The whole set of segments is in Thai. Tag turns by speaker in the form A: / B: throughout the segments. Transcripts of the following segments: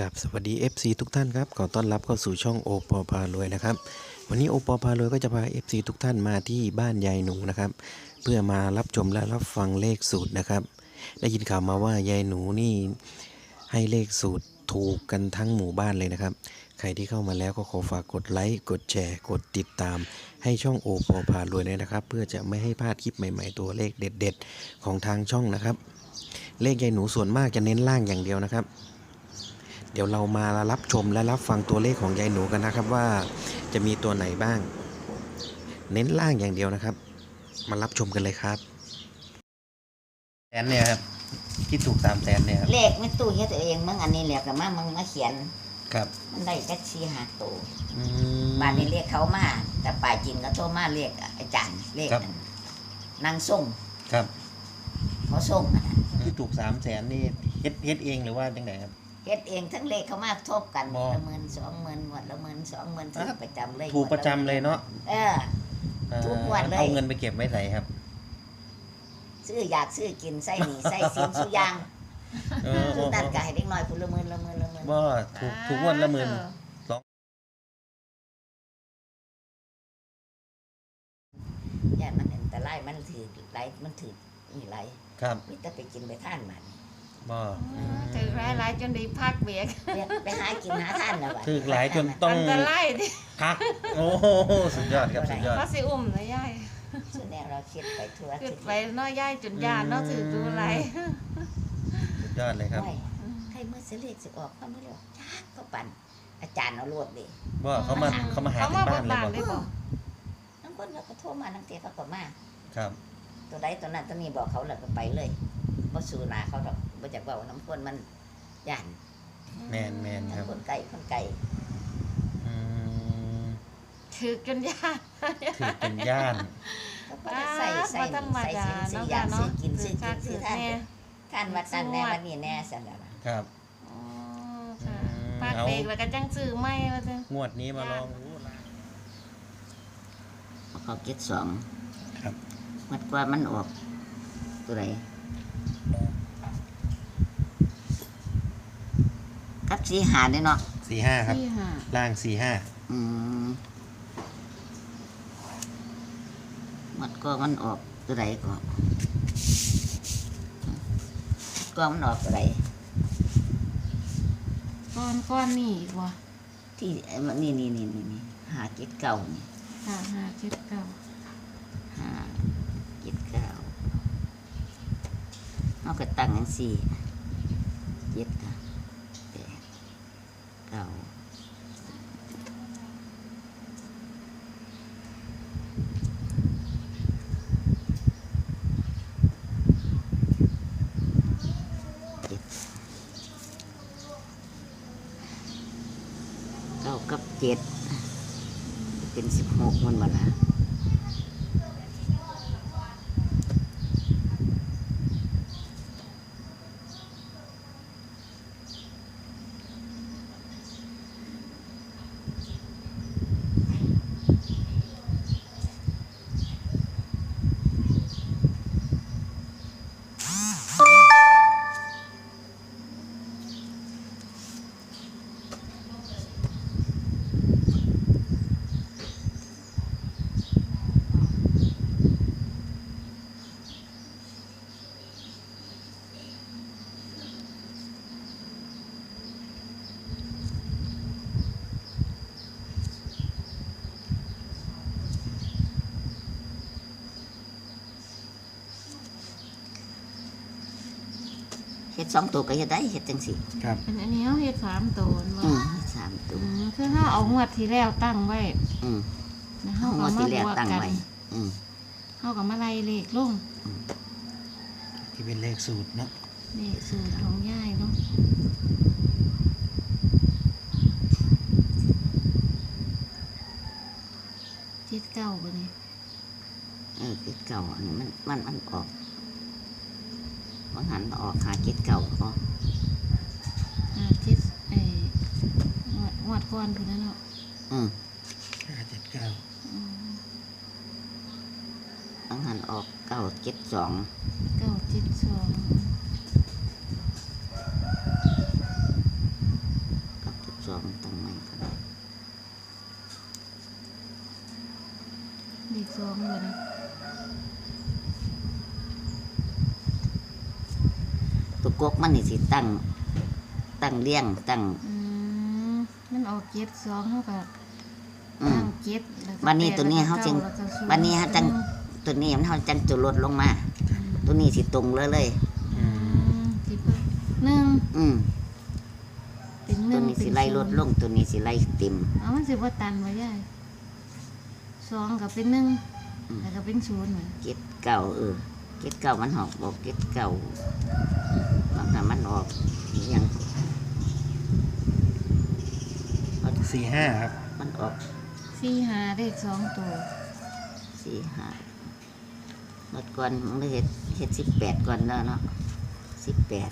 A: กับสวัสดี FC ทุกท่านครับขอต้อนรับเข้าสู่ช่องโอปอพารวยนะครับ วันนี้โอปอพารวยก็จะพา FC ทุกท่านมาที่บ้านยายหนูนะครับ เพื่อมารับชมและรับฟังเลขสูตรนะครับ ได้ยินข่าวมาว่ายายหนูนี่ให้เลขสูตรถูกกันทั้งหมู่บ้านเลยนะครับ ใครที่เข้ามาแล้วก็ขอฝากกดไลค์กดแชร์ กดติดตาม ให้ช่องโอปอพารวยเลยนะครับ เพื่อจะไม่ให้พลาดคลิปใหม่ ๆ ตัวเลขเด็ด ๆ ของทางช่องนะครับ เลขยายหนูส่วนมากจะเน้นล่างอย่างเดียวนะครับ เดี๋ยวเรามารับชมและรับฟังตัวเลขของยายหนูกันนะครับว่าจะมีตัวไหนบ้าง เน้นล่างอย่างเดียวนะครับ มารับชมกันเลยครับแสนเนี่ยครับที่ถูกสามแสนเนี่ยครับ
B: เลขไม่ตู้เฮ็ดเองมึงอันนี้แหละกับมามึงมาเขียน
A: ครับ
B: มันได้จักสี่หาตัว
A: อืม
B: บ้านนี้เรียกเขามาแต่ป่ายจริงก็โทรมาเรียกอาจารย์เลข
A: ครับ
B: นั้นนางส่ง
A: ครับ
B: เขาส่งอะนะ
A: ที่ถูกสามแสนนี่เฮ็ดเฮ็ดเองหรือว่าจังไงครับ
B: เฮ็ดเองทั้งเลขเขามาทบกัน
A: บ่
B: ละหมื่นสองหมื่นหมดละหมื่นสองหมื่นถูก
A: อะ
B: ประจำเลย
A: ถูกประจำเลยเนาะ
B: เออทุกงวดเลย
A: เอาเงินไปเก็บไว้ไหนครับ
B: ซื้ออยากซื้อกินใส่หนีใส่สินสุอยาง
A: เออ
B: ซื้อนั่นก็ให้เด็กน้อยพุ่นละหมื่นละหมื่นละหมื่น
A: ว่าถูกถูกงวดละหมื่น
B: ย่านมันอันตรายมันถือไหลมันถือนี่ไหล
A: ครับ
B: มิแต่ไปกินไปท่านมัน
A: ว่า
C: ถือร้ายร้ายๆจนได้พักเบียก
B: เรียกไปหากินหาท่านแล้ว
A: ถูกหลายจนต้อง
C: อันตรายดิ
A: พัก โอ้โหสุดยอดครับสุดยอด
C: เขาสิอุ้มนะยาย
B: ส่วนแนวเราคิดไปทั่ว
C: ขึ้นไปเน้อยยายจนยานเนาะถือดูไร
A: สุดยอดเลยครับ
B: ไม่ใครเมื่อเสเลขสิออกเขาไม่รู้จ้าก็ปั่นอาจารย์เอาโลดดิ
A: ว่าเขามาเขามาหา
C: เขา
A: ถึ
C: มางบ
A: บ้าน
C: น
A: เลย
C: บาน
A: บอก
C: ได้บอก
B: ทั้งคนเราก็โทรมาทั้งเตียเขาก็มา
A: ครับ
B: ตัวใดตัวนั้นตัวนี้บอกเขาแล้วก็ไปเลยบ่สู่หนาเขาดอก บ่จากเว้าน้ำคนมันย่าน
A: แมนแมนครับ
B: คนไก่คนไก่
A: อืม
C: ถือจนยาน
A: ถือเป็นย่าน
B: เขาก็จะใส่ใส่
C: บ่ธรรม
B: ใส่
C: ดา
B: สินซื้
C: เนาะ
B: อยาง
C: เนาะ
B: ซื้อกิน
C: ถื
B: ซื้
C: อ
B: อกิ
C: คัก
B: นซื้
C: ถื
B: อ
C: อ
B: ท่าน
C: แน่
B: ท่านวัดนั้นแน่วันนี้แน่สั่นแล้วล่ะ
A: ครับ
C: อ๋อค่ะ
A: อืม
C: พัก
A: เอา
C: เบรกแล้วก็จังซื้อไม่ว่าจัง
A: งวดนี้มาลองดูละ
B: เขาเก็ดสอง
A: ครับ
B: มัดกว่ามันออกตัวไหนกับ สีหาเนี่ยเนาะ
A: สี่ห้าครับ
C: ที่ห้า
A: ล่างสี่ห้า
B: อืมมัดก็มันออกตัวไหนก็ก็มันออกตัวไหน
C: ก้อนก้อนนี่อีกว่ะ
B: ที่เอ้ยมันนี่นี่นี่นี่นี่หาเก็ดเก่านี่
C: ห้าห้าเจ็ดเก้า
B: หาเก็ดเก่าเอาก็ตั้งอย่างสี่เจ็ดค่ะแปด เก้าเก้ากับเจ็ด เป็นสิบหกมันบ่ละ ฮ็ดสองตัวก็เฮ็ดได้เฮ็ดจังสี่
A: ครับ
C: อันนี้เขาเฮ็ดสามตัวบ่
B: อืมเฮ็ดสามตั
C: อื
B: ว
C: มคือเขาเอางวดที่แล้วตั้งไว้
B: อืม
C: แล้ว
B: เอา
C: เขา
B: ง
C: ก็
B: วด
C: มา
B: ที่แรก
C: บวก
B: ตั้ง
C: กัน
B: ไว้อืม
C: เขาก็มาไล่เลขลง
A: ที่เป็นเลขสูตรเนาะ
C: นี่สูตรของยายเนาะเจ็ดเก้าปะเนี่ย
B: เออเก็ดเก่าอันนี้มันมันมันออก เพาะหันออกหาเกตเก่าก็
C: ห้าเจ็ดไอ้งวดงวดก้นคือนั่นเนาะ
B: อืม
A: หาเจ็ดเก่า
C: อืม
B: เาะหันออกเก้าเกตสอง
C: เก้าเจ็ดสองเก้าเก
B: ตสองตรงไหนกัน
C: เด็กสองเลยนะ
B: วกกมันนี่สิตั้ง ตั้งเลี้ยงตั้ง
C: อืมมันออกเจ็ดสองเท่ากับ
B: อืม
C: ตั้งเจ็ดแล้วก็
B: วันนี้
C: แปด
B: ตัวนี้เขาจึง
C: แล้วก็ศูย์
B: วันนี้เขาจัง ตัวนี้มันเฮาจังจะลดลงมาตัวนี้สิตรงเลยเลย
A: อื
C: อื
A: ม
C: มสิบหนึ่ง
B: อืม
C: เป็นห
B: ตั
C: นึ่
B: ว
C: ง
B: นี้สิไล่ลดลง ตัวนี้สิไล่เต็ม
C: เอามันสิบ่ตันไว้ยายสองกับเป็นหนึ่ง
B: อืม
C: แล้วก็เป็นศูนย์เหมือน
B: เก็ดเก่าเออเก็ดเก่ามันหอกบอกเก็ดเก่า บางครั้งมันออกอหยัง
A: สี่ห้าครับ
B: มันออก
C: สี่หาเลขสองตัว
B: สี่ห้าเมื่อก่อนมันได้เฮ็ดเฮ็ดสิบแปดก่อนแล้วเนาะสิบแปด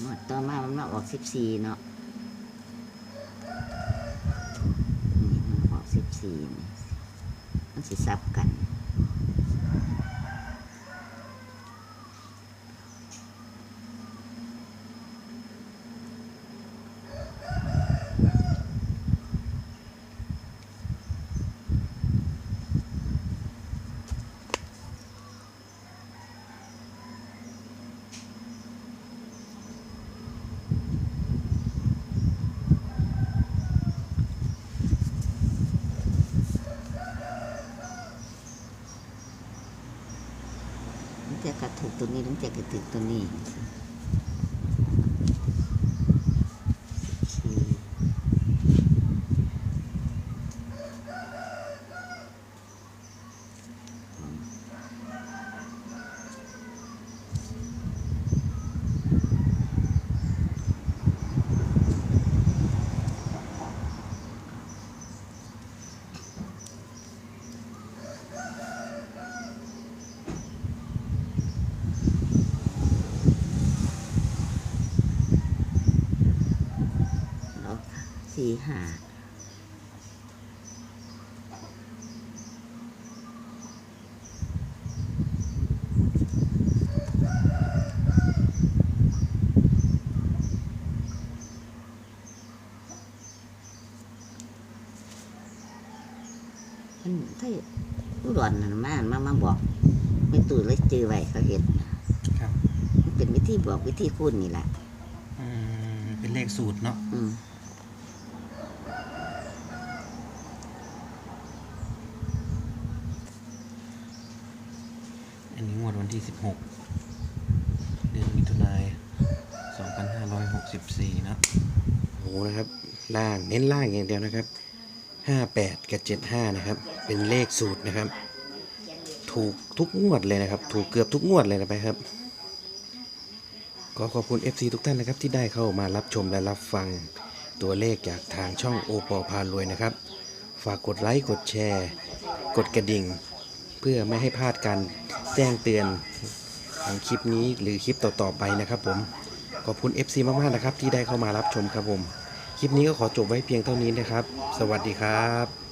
B: หมดต่อมามันมาออกสิบสี่เนาะนี่มันออกสิบสี่นี่มันสิซับกัน จะกระถูกตัวนี้มันจะกระถึกตัวนี้สี่แล้ว สี่ห้ามันถ้าผู้ดอนนั่นมามามาบอกไม่ตื่นเลยจือไว้เขาเห็น
A: ครับ
B: มันเป็นวิธีบอกวิธีคูณนี่แหละ
A: อืมเป็นเลขสูตรเนาะ อันนี้งวดวันที่สิบหกเดือนมิถุนายนสองพันห้าร้อยหกสิบสี่นะโอ้นะครับ ล่างเน้นล่างอย่างเดียวนะครับห้าแปดกับเจ็ดห้านะครับ เป็นเลขสูตรนะครับ ถูกทุกงวดเลยนะครับ ถูกเกือบทุกงวดเลยนะครับก็ขอบคุณ FC ทุกท่านนะครับที่ได้เข้ามารับชมและรับฟังตัวเลขจากทางช่องโอปอพารวยนะครับ ฝากกดไลค์กดแชร์ กดกระดิ่ง เพื่อไม่ให้พลาดการ แจ้งเตือนของคลิปนี้หรือคลิปต่อๆไปนะครับผม ขอบคุณ FC มากๆนะครับที่ได้เข้ามารับชมครับผม คลิปนี้ก็ขอจบไว้เพียงเท่านี้นะครับ สวัสดีครับ